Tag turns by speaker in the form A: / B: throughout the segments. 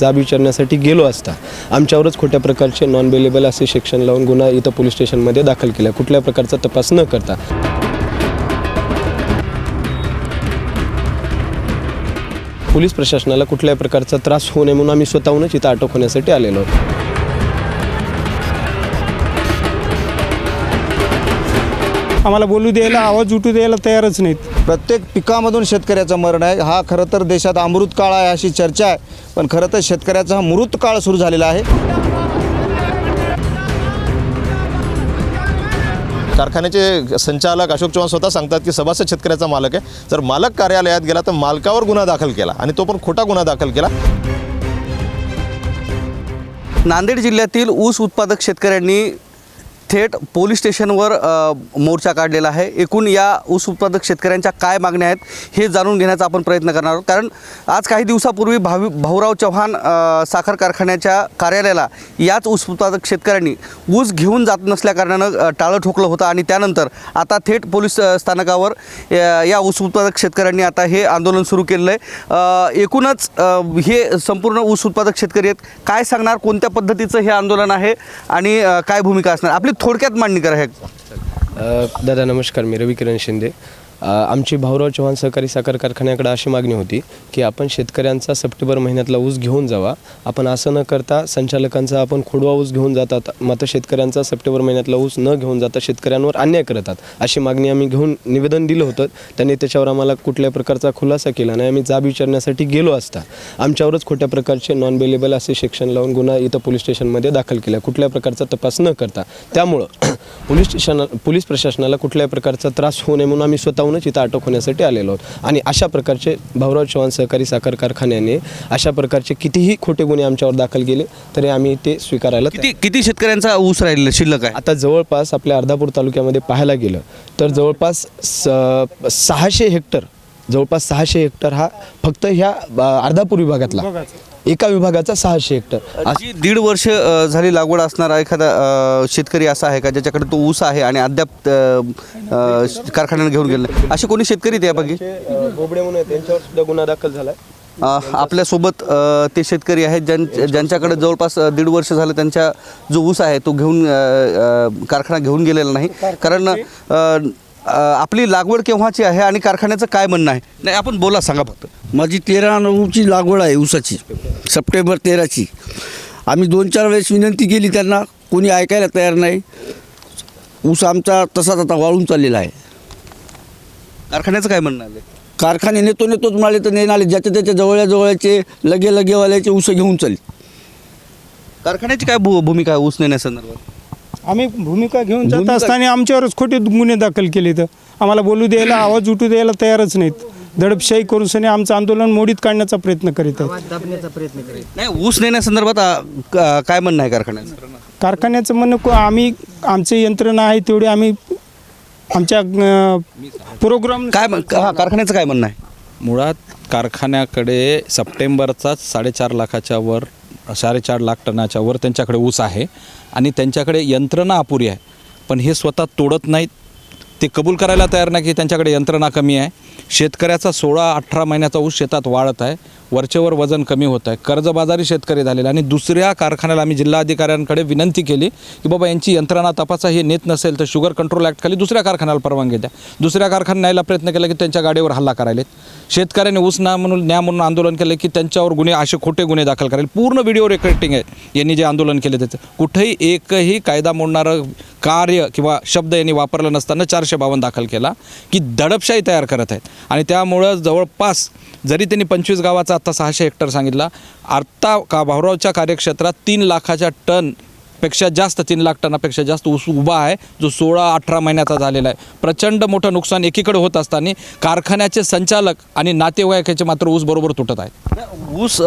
A: जाब विचारण्यासाठी गेलो असता आमच्यावरच खोट्या प्रकारचे नॉन बेलेबल असे शिक्षण लावून गुन्हा इथं पोलीस स्टेशनमध्ये दाखल केला. कुठल्या प्रकारचा तपास न करता. पोलीस प्रशासनाला कुठल्याही प्रकारचा त्रास होऊ नये म्हणून आम्ही स्वतःहूनच इथं अटक होण्यासाठी आलेलो.
B: आम्हाला बोलू द्यायला आवाज उठू द्यायला तयारच नाहीत.
C: प्रत्येक पिकामधून शेतकऱ्याचं मरण आहे. हा खरं तर देशात अमृत काळ आहे अशी चर्चा आहे. पण खरं तर शेतकऱ्याचा हा मृत काळ सुरू झालेला आहे.
D: कारखान्याचे संचालक अशोक चव्हाण स्वतः सांगतात की सभासद शेतकऱ्याचा मालक आहे. जर मालक कार्यालयात गेला तर मालकावर गुन्हा दाखल केला आणि तो पण खोटा गुन्हा दाखल केला.
E: नांदेड जिल्ह्यातील ऊस उत्पादक शेतकऱ्यांनी थेट पोलीस स्टेशनवर मोर्चा काढलेला आहे. एकूण या ऊस उत्पादक शेतकऱ्यांच्या काय मागण्या आहेत हे जाणून घेण्याचा आपण प्रयत्न करणार आहोत. कारण आज काही दिवसापूर्वी भावी भाऊराव चव्हाण साखर कारखान्याच्या कार्यालयाला याच ऊस उत्पादक शेतकऱ्यांनी ऊस घेऊन जात नसल्याकारणानं टाळं ठोकलं होतं आणि त्यानंतर आता थेट पोलीस स्थानकावर या ऊस उत्पादक शेतकऱ्यांनी आता हे आंदोलन सुरू केलेलं आहे. एकूणच हे संपूर्ण ऊस उत्पादक शेतकरी आहेत. काय सांगणार कोणत्या पद्धतीचं हे आंदोलन आहे आणि काय भूमिका असणार? आपली थोडक्यात मांडणी करा
A: दादा नमस्कार. मी रवी किरण शिंदे. आमची भाऊराव चव्हाण सहकारी साखर कारखान्याकडे अशी मागणी होती की आपण शेतकऱ्यांचा सप्टेंबर महिन्यातला ऊस घेऊन जावा. आपण असं न करता संचालकांचा आपण खोडवा ऊस घेऊन जातात. मात्र शेतकऱ्यांचा सप्टेंबर महिन्यातला ऊस न घेऊन जाता शेतकऱ्यांवर अन्याय करतात अशी मागणी आम्ही घेऊन निवेदन दिलं होतं. त्यांनी त्याच्यावर आम्हाला कुठल्या प्रकारचा खुलासा केला नाही. आम्ही जाब विचारण्यासाठी गेलो असता. आमच्यावरच खोट्या प्रकारचे नॉन बेलेबल असे सेक्शन लावून गुन्हा इथं पोलीस स्टेशनमध्ये दाखल केला. कुठल्या प्रकारचा तपास न करता. त्यामुळं पोलीस स्टेशन पोलीस प्रशासनाला कुठल्याही प्रकारचा त्रास होऊ नये म्हणून आम्ही स्वतःहूनच इथं अटक होण्यासाठी आलेलो आहोत. आणि अशा प्रकारचे भाऊराव चव्हाण सहकारी साखर कारखान्याने अशा प्रकारचे कितीही खोटे गुन्हे आमच्यावर दाखल केले तरी आम्ही ते स्वीकारायला
E: किती किती शेतकऱ्यांचा ऊस राहिलेला शिल्लक आहे?
A: आता जवळपास आपल्या अर्धापूर तालुक्यामध्ये पाहायला गेलं तर जवळपास स सहाशे हेक्टर जवळपास सहाशे हेक्टर हा फक्त ह्या अर्धापूर विभागातला. एका विभागाचा सहाशे हेक्टर.
E: जी दीड वर्ष झाली लागवड असणारा एखादा शेतकरी असा आहे का ज्याच्याकडे तो ऊस आहे आणि अद्याप कारखान्याने घेऊन गेले. असे कोणी शेतकरी त्यापैकी
A: बोबडे म्हणून आहेत, त्यांच्यावर सुद्धा गुन्हा दाखल झाला
E: आपल्यासोबत ते शेतकरी आहेत ज्यां ज्यांच्याकडे जवळपास दीड वर्ष झालं त्यांच्या जो ऊस आहे तो घेऊन कारखाना घेऊन गेलेला नाही. कारण आपली लागवड केव्हाची आहे आणि कारखान्याचं काय म्हणणं आहे? नाही आपण बोला सांगा फक्त.
F: माझी तेरा नऊची लागवड आहे ऊसाची सप्टेंबर तेराची. आम्ही दोन चार वेळेस विनंती केली त्यांना कोणी ऐकायला तयार नाही. ऊस आमचा तसाच आता वाळून चाललेला आहे.
E: कारखान्याचं काय म्हणणं आहे?
F: कारखाने नेतो नेतोच म्हणाले तर नेणाले ज्याच्या त्याच्या जवळच्या जवळचे लगे लगेवाल्याचे ऊस घेऊन चालेल.
E: कारखान्याची काय भू भूमिका आहे ऊस नेण्यासंदर्भात?
B: आम्ही भूमिका घेऊन जात असताना आमच्यावरच खोटे गुन्हे दाखल केले तर आम्हाला बोलू द्यायला आवाज उठू द्यायला तयारच नाहीत. दडपशाही करून सनी आमचं आंदोलन मोडीत काढण्याचा प्रयत्न करीत आहेत.
E: नाही ऊस नेण्यासंदर्भात क- काय म्हणणं आहे कारखान्याचं?
B: कारखान्याचं म्हणणं को- आम्ही आमचे यंत्रणा आहे तेवढी आम्ही आमच्या प्रोग्राम
E: काय म्हण- हा कारखान्याचं काय म्हणणं आहे?
G: मुळात कारखान्याकडे सप्टेंबरचाच साडेचार लाखाच्या वर साडेचार लाख टनाच्या वर त्यांच्याकडे ऊस आहे आणि त्यांच्याकडे यंत्रणा अपुरी आहे. पण हे स्वतः तोडत नाहीत. ते कबूल करायला तयार नाही की त्यांच्याकडे यंत्रणा कमी आहे. शेतकऱ्याचा सोळा अठरा महिन्याचा ऊस शेतात वाढत आहे. वरचेवर वजन कमी होत आहे. कर्जबाजारी शेतकरी झालेला आणि दुसऱ्या कारखान्याला आम्ही जिल्हाधिकाऱ्यांकडे विनंती केली की बाबा यांची यंत्रणा तपासा हे नेत नसेल तर शुगर कंट्रोल ॲक्टखाली दुसऱ्या कारखान्याला परवानगी द्या. दुसऱ्या कारखान्या न्यायला प्रयत्न केला की त्यांच्या गाडीवर हल्ला करायलेत. शेतकऱ्याने ऊस ना म्हणून न्या म्हणून आंदोलन केलं की त्यांच्यावर गुन्हे असे खोटे गुन्हे दाखल करायला. पूर्ण व्हिडिओ रेकॉर्डिंग आहे. यांनी जे आंदोलन केले त्याचं. कुठेही एकही कायदा मोडणारं कार्य किंवा शब्द यांनी वापरला नसताना चारशे बावन्न दाखल केला की दडपशाही तयार करत आहेत. आणि त्यामुळं जवळपास जरी त्यांनी पंचवीस गावाचा आत्ता सहाशे हेक्टर सांगितला. आत्ता का भाऊरावच्या कार्यक्षेत्रात तीन लाखाच्या टनपेक्षा जास्त तीन लाख टनापेक्षा जास्त ऊस उभा आहे जो सोळा अठरा महिन्याचा झालेला आहे. प्रचंड मोठं नुकसान एकीकडे होत असताना कारखान्याचे संचालक आणि नातेवाईकाचे मात्र ऊस बरोबर तुटत आहेत.
E: ऊस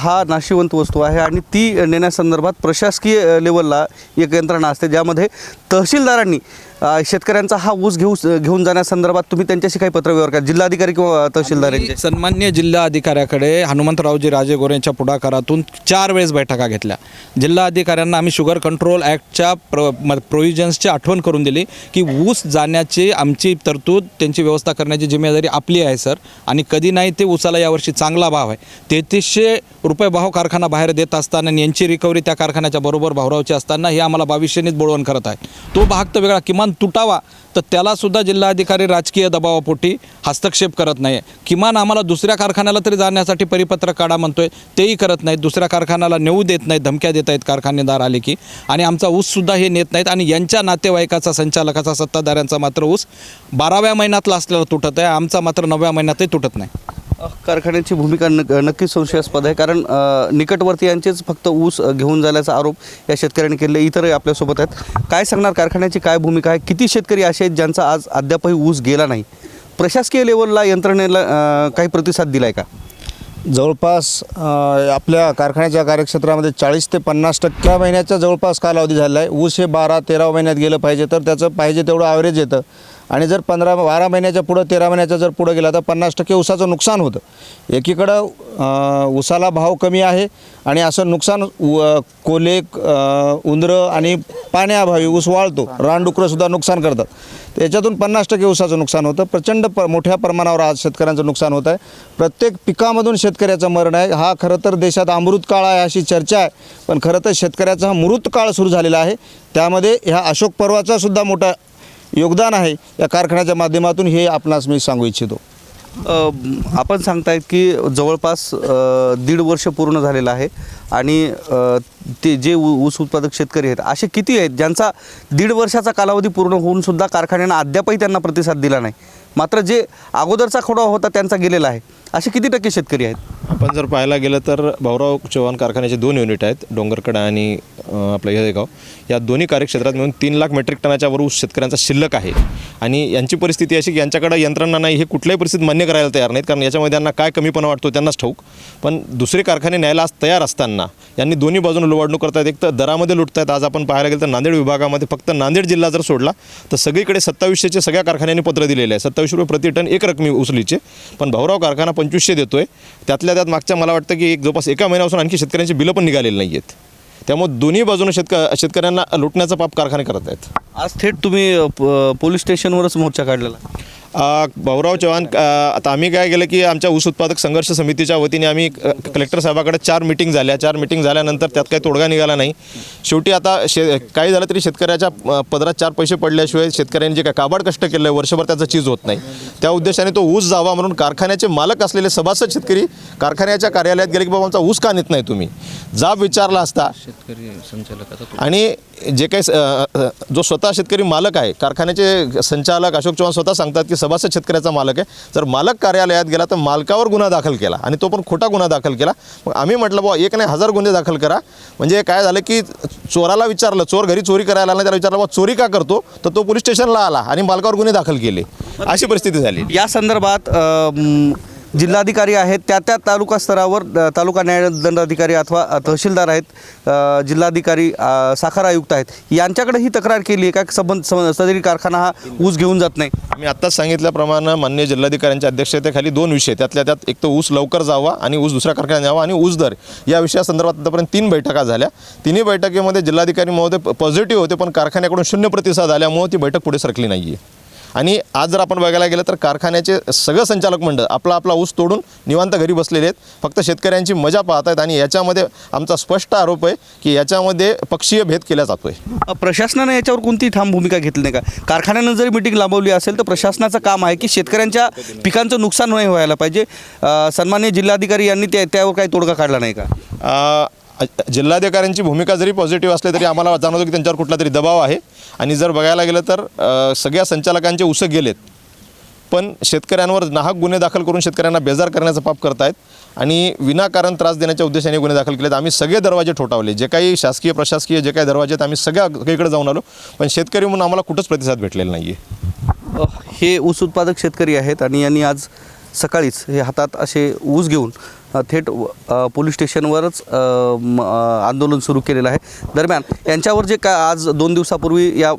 E: हा नाशिवंत वस्तू आहे आणि ती नेण्यासंदर्भात प्रशासकीय लेवलला एक यंत्रणा असते ज्यामध्ये तहसीलदारांनी शेतकऱ्यांचा हा ऊस घेऊ घेऊन जाण्यासंदर्भात तुम्ही त्यांच्याशी काही पत्रव्यवहार करा. जिल्हाधिकारी किंवा तहसीलदार यांचे.
G: सन्मान्य जिल्हा अधिकाऱ्याकडे हनुमंतरावजी राजे गोरेंच्या पुढाकारातून चार वेळेस बैठका घेतल्या. जिल्हा अधिकाऱ्यांना आम्ही शुगर कंट्रोल ॲक्टच्या प्र म- प्रोव्हिजन्सची आठवण करून दिली की ऊस जाण्याची आमची तरतूद त्यांची व्यवस्था करण्याची जिम्मेदारी आपली आहे सर. आणि कधी नाही ते ऊसाला यावर्षी चांगला भाव आहे. तेहतीसशे रुपये भाव कारखाना बाहेर देत असताना आणि यांची रिकव्हरी त्या कारखान्याच्या बरोबर भावरावची असताना हे आम्हाला बावीसशेनीच बोळवण करत आहे. तो भाग तर वेगळा. किमान तुटावा तर त्यालासुद्धा जिल्हाधिकारी राजकीय दबावापोटी हस्तक्षेप करत नाही आहे किमान आम्हाला दुसऱ्या कारखान्याला तरी जाण्यासाठी परिपत्र काढा म्हणतोय तेही करत नाहीत. दुसऱ्या कारखान्याला नेऊ देत नाहीत धमक्या देत आहेत कारखानेदार आले की. आणि आमचा ऊससुद्धा हे नेत नाहीत आणि यांच्या नातेवाईकाचा संचालकाचा सत्ताधाऱ्यांचा मात्र ऊस बाराव्या महिन्यातला असलेला तुटत आहे. आमचा मात्र नवव्या महिन्यातही तुटत नाही.
E: कारखान्याची भूमिका नक नक्कीच संशयास्पद आहे. कारण निकटवर्तीयांचेच फक्त ऊस घेऊन झाल्याचा आरोप या शेतकऱ्यांनी केले इतरही आपल्यासोबत आहेत. काय सांगणार कारखान्याची काय भूमिका आहे? किती शेतकरी असे आहेत ज्यांचा आज अद्यापही ऊस गेला नाही? प्रशासकीय लेवलला यंत्रणेला काही प्रतिसाद दिला आहे का?
C: जवळपास आपल्या कारखान्याच्या कार्यक्षेत्रामध्ये चाळीस ते पन्नास टक्क्या महिन्याचा जवळपास कालावधी झाला आहे ऊस हे बारा तेरा महिन्यात गेलं पाहिजे. तर त्याचं पाहिजे तेवढं ॲव्हरेज येतं. आणि जर पंधरा बारा महिन्याच्या पुढं तेरा महिन्याचा जर पुढं गेला तर पन्नास टक्के ऊसाचं नुकसान होतं. एकीकडं ऊसाला भाव कमी आहे आणि असं नुकसान कोले उंदरं आणि पाण्याअभावी ऊस वाळतो. रानडुकरंसुद्धा नुकसान करतात. तर याच्यातून पन्नास टक्के ऊसाचं नुकसान होतं. प्रचंड प मोठ्या प्रमाणावर आज शेतकऱ्यांचं नुकसान होत आहे. प्रत्येक पिकामधून शेतकऱ्याचं मरण आहे. हा खरं तर देशात अमृत काळ आहे अशी चर्चा आहे. पण खरं तर शेतकऱ्याचा हा मृत काळ सुरू झालेला आहे. त्यामध्ये ह्या अशोक पर्वाचासुद्धा मोठा योगदान आहे या कारखान्याच्या माध्यमातून हे आपणास मी सांगू इच्छितो.
E: आपण सांगतायत की जवळपास दीड वर्ष पूर्ण झालेलं आहे आणि ते जे ऊ- ऊस उत्पादक शेतकरी आहेत असे किती आहेत ज्यांचा दीड वर्षाचा कालावधी पूर्ण होऊन सुद्धा कारखान्यानं अद्यापही त्यांना प्रतिसाद दिला नाही. मात्र जे अगोदरचा खोडा होता त्यांचा गेलेला आहे. असे किती टक्के शेतकरी आहेत?
D: आपण जर पाहायला गेलं तर भाऊराव चव्हाण कारखान्याचे दोन युनिट आहेत डोंगरकडा आणि अं, आपलं येळेगाव या दोन्ही कार्यक्षेत्रात मिळून तीन लाख मेट्रिक टनाच्या वर ऊस शेतकऱ्यांचा शिल्लक आहे. आणि यांची परिस्थिती अशी की यांच्याकडे यंत्रणा नाही हे कुठल्याही परिस्थितीत मान्य करायला तयार नाहीत कारण याच्यामध्ये त्यांना काय कमीपणा वाटतो त्यांनाच ठाऊक. पण दुसरे कारखाने न्यायला आज तयार असताना यांनी दोन्ही बाजूने लुवाडणूक करतायत. एक तर दरामध्ये लुटतायत आज आपण पाहायला गेलं तर नांदेड विभागामध्ये फक्त नांदेड जिल्हा जर सोडला तर सगळीकडे सत्तावीसशेचे सगळ्या कारखान्यांनी पत्र दिलेले आहे. सत्तावीस रुपये प्रति टन एक रकमी उचलीचे पण भाऊराव कारखाना पंचवीसशे देतो आहे त्यातल्या त्यात मागच्या मला वाटतं की एक जवळपास एका महिन्यापासून आणखी शेतकऱ्यांची बिलं पण निघालेली नाही आहेत त्यामुळे दोन्ही बाजूने शेतक शेतकऱ्यांना लुटण्याचं पाप कारखाने करत आहेत.
E: आज थेट तुम्ही प- पोलीस स्टेशनवरच मोर्चा काढलेला.
D: भाऊराव चव्हाण आता आम्ही काय केलं की आमच्या ऊस उत्पादक संघर्ष समितीच्या वतीने आम्ही कलेक्टर साहेबाकडे चार मिटिंग झाल्या. चार मिटिंग झाल्यानंतर त्यात काही तोडगा निघाला नाही. शेवटी आता शे काही झालं तरी शेतकऱ्याच्या पदरात चार पैसे पडल्याशिवाय शेतकऱ्यांनी जे काय काबाड कष्ट केलं आहे वर्षभर त्याचं चीज होत नाही. त्या उद्देशाने तो ऊस जावा म्हणून कारखान्याचे मालक असलेले सभासद शेतकरी कारखान्याच्या कार्यालयात गेले की बाबा आमचा ऊस का नेत नाही तुम्ही? जाब विचारला असता. आणि जे काही जो स्वतः शेतकरी मालक आहे कारखान्याचे संचालक अशोक चव्हाण स्वतः सांगतात की सभासद शेतकऱ्याचा मालक आहे. जर मालक कार्यालयात गेला तर मालकावर गुन्हा दाखल केला आणि तो पण खोटा गुन्हा दाखल केला. मग आम्ही म्हटलं बुवा एक नाही हजार गुन्हे दाखल करा. म्हणजे काय झालं की चोराला विचारलं चोर घरी चोरी करायला आला त्याला विचारलं बा चोरी का करतो? तर तो पोलीस स्टेशनला आला आणि मालकावर गुन्हे दाखल केले. अशी परिस्थिती झाली.
E: या संदर्भात जिल्हाधिकारी आहेत त्या त्या तालुका स्तरावर अ, तालुका न्यायदंडाधिकारी अथवा तहसीलदार आहेत जिल्हाधिकारी साखर आयुक्त आहेत. यांच्याकडे ही तक्रार केली आहे का? संबंध सम- सदरी कारखाना हा ऊस घेऊन जात नाही.
D: आम्ही आत्ताच सांगितल्याप्रमाणे मान्य जिल्हाधिकाऱ्यांच्या अध्यक्षतेखाली दोन विषय त्यातल्या त्यात एक तर ऊस लवकर जावा आणि ऊस दुसऱ्या कारखान्यात जावा आणि ऊस दर. या विषयासंदर्भात आतापर्यंत तीन बैठका झाल्या. तिन्ही बैठकीमध्ये जिल्हाधिकारी महोदय पॉझिटिव्ह होते पण कारखान्याकडून शून्य प्रतिसाद आल्यामुळे ती बैठक पुढे सरकली नाही आहे आणि आज जर आपण बघायला गेलं तर कारखान्याचे सगळं संचालक मंडळ आपला आपला ऊस तोडून निवांत घरी बसलेले आहेत. फक्त शेतकऱ्यांची मजा पाहत आहेत आणि याच्यामध्ये आमचा स्पष्ट आरोप आहे की याच्यामध्ये पक्षीय भेद केला जातोय.
E: प्रशासनाने याच्यावर कोणती ठाम भूमिका घेतली नाही का? कारखान्यानं जरी मिटिंग लांबवली असेल तर प्रशासनाचं काम आहे की शेतकऱ्यांच्या पिकांचं नुकसान नाही व्हायला पाहिजे. अ, सन्माननीय जिल्हाधिकारी यांनी त्या त्यावर काही तोडगा काढला नाही का?
D: जिल्हाधिकाऱ्यांची भूमिका जरी पॉझिटिव्ह असली तरी आम्हाला जाणवतो की त्यांच्यावर कुठला तरी दबाव आहे. आणि जर बघायला गेलं तर सगळ्या संचालकांचे उसं गेलेत. पण शेतकऱ्यांवर नाहक गुन्हे दाखल करून शेतकऱ्यांना बेजार करण्याचं पाप करतायत आणि विनाकारण त्रास देण्याच्या उद्देशाने गुन्हे दाखल केलेत. आम्ही सगळे दरवाजे ठोठावले. जे काही शासकीय प्रशासकीय जे काही दरवाजे आहेत आम्ही सगळ्या सगळीकडे जाऊन आलो. पण शेतकरी म्हणून आम्हाला कुठंच प्रतिसाद भेटलेला नाही आहे
E: हे ऊस उत्पादक शेतकरी आहेत आणि यांनी आज सकाळीच हे हातात असे ऊस घेऊन थेट पोलीस स्टेशनवरच आंदोलन सुरू केलेलं आहे. दरम्यान यांच्यावर जे का आज दोन दिवसापूर्वी या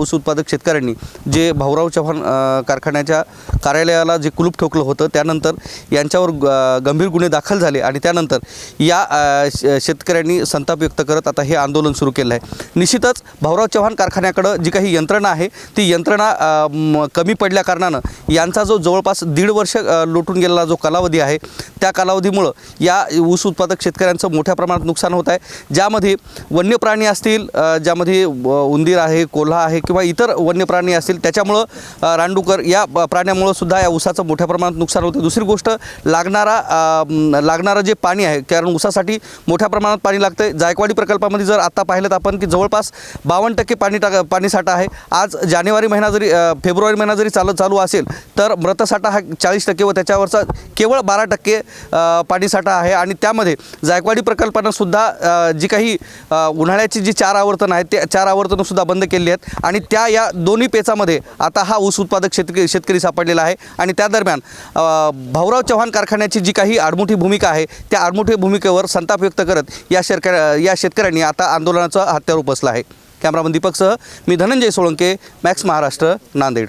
E: ऊस उत्पादक शेतकऱ्यांनी जे भाऊराव चव्हाण कारखान्याच्या कार्यालयाला जे कुलूप ठोकलं होतं त्यानंतर यांच्यावर ग- गंभीर गुन्हे दाखल झाले आणि त्यानंतर या शेतकऱ्यांनी संताप व्यक्त करत आता हे आंदोलन सुरू केलं आहे. निश्चितच भाऊराव चव्हाण कारखान्याकडं जी काही यंत्रणा आहे ती यंत्रणा म, कमी पडल्याकारणानं यांचा जो जवळपास दीड वर्ष लोटून गेलेला जो कालावधी आहे त्या कालावधी कालावधीमुळं या ऊस उत्पादक शेतकऱ्यांचं मोठ्या प्रमाणात नुकसान होत आहे. ज्यामध्ये वन्य प्राणी असतील ज्यामध्ये उंदीर आहे कोल्हा आहे किंवा इतर वन्य प्राणी असतील त्याच्यामुळं रानडुकर या प्राण्यामुळं सुद्धा या ऊसाचं मोठ्या प्रमाणात नुकसान होतं दुसरी गोष्ट लागणारा लागणारं जे पाणी आहे कारण ऊसासाठी मोठ्या प्रमाणात पाणी लागतं आहे जायकवाडी प्रकल्पामध्ये जर आता पाहिलं तर आपण की जवळपास बावन्न टक्के पाणी टाक पाणीसाठा आहे. आज जानेवारी महिना जरी फेब्रुवारी महिना जरी चालत चालू असेल तर मृतसाठा हा चाळीस टक्के व त्याच्यावरचा केवळ बारा टक्के पाणीसाठा आहे आणि त्यामध्ये जायकवाडी प्रकल्पानंसुद्धा जी काही उन्हाळ्याची जी चार आवर्तनं आहेत ते चार आवर्तनंसुद्धा बंद केली आहेत आणि त्या या दोन्ही पेचामध्ये आता हा ऊस उत्पादक शेतकरी शेतकरी सापडलेला आहे आणि त्या दरम्यान भाऊराव चव्हाण कारखान्याची जी काही आडमुठी भूमिका आहे त्या आडमुठी भूमिकेवर संताप व्यक्त करत या शेतक या शेतकऱ्यांनी आता आंदोलनाचं हत्यार उपसलं आहे. कॅमेरामन दीपकसह मी धनंजय सोळंके मॅक्स महाराष्ट्र नांदेड.